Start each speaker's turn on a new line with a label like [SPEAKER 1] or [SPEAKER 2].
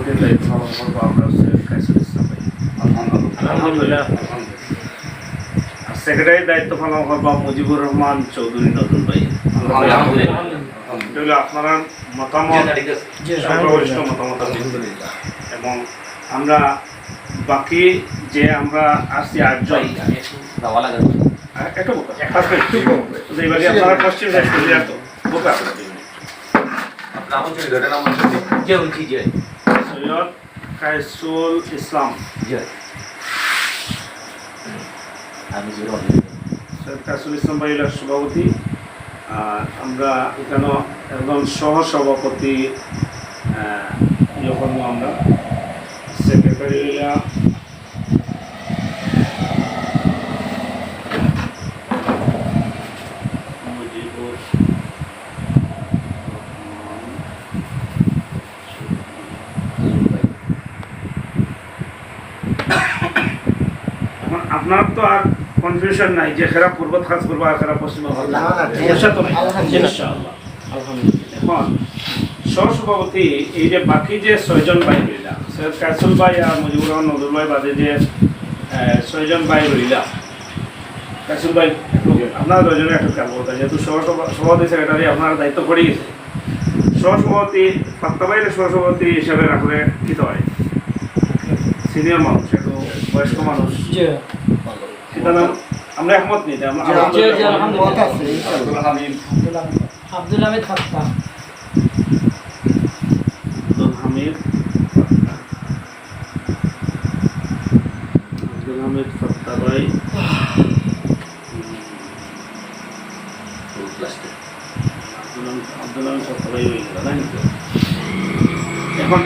[SPEAKER 1] সভাপতির দায়িত্ব করব আমরা
[SPEAKER 2] আলহামদুলিল্লাহ।
[SPEAKER 1] আর পালন করব মুজিবুর রহমান চৌধুরী নজরুল ভাই।
[SPEAKER 2] আলহামদুলিল্লাহ।
[SPEAKER 1] আপনারা মতামত মতামত এবং আমরা বাকি যে আমরা আসছি আটজন হ্যাঁ, একটু আপনারা পশ্চিম করে তো। বোকা সৈয়দ কাইসুল ইসলাম। সৈয়দ কাইসুল ইসলাম হলো সভাপতি। আর আমরা এখানে একজন সহ যখন আমরা। সেক্রেটারি হইলা মুজিবুর এখন আপনার তো আর কনফিউশন নাই যে খেরা পূর্ব খাস করব আর খেরা পশ্চিম
[SPEAKER 3] না, না, ঠিক আছে।
[SPEAKER 1] সমস্যা তো? নাই
[SPEAKER 3] আলহামদুলিল্লাহ।
[SPEAKER 1] ইনশাআল্লাহ। এখন সহসভাপতি এই যে বাকি যে ছয়জন ভাই রইলা সৈয়দ কাসুল ভাই আর মুজিবুর রহমান নজরুল ভাই বাদে যে ছয়জন ভাই রইলা কাসুল ভাই আপনার আপনারা দুজনে একটু খেয়াল করতে যেহেতু সহসভা- সভাপতি সেক্রেটারি আপনার দায়িত্ব পড়ে গেছে সহসভাপতি ফাত্তা বাইরে সহসভাপতি হিসাবে রাখলে কি হয়? সিনিয়র মানুষ একটু বয়স্ক মানুষ। আমরা একমত নেই
[SPEAKER 3] আব্দুল হামিদ খাত্তা
[SPEAKER 2] আব্দুল হামিদ
[SPEAKER 1] আব্দুল হামিদ খাত্তা ভাই। আব্দুল হামিদ খাত্তা ভাই এখন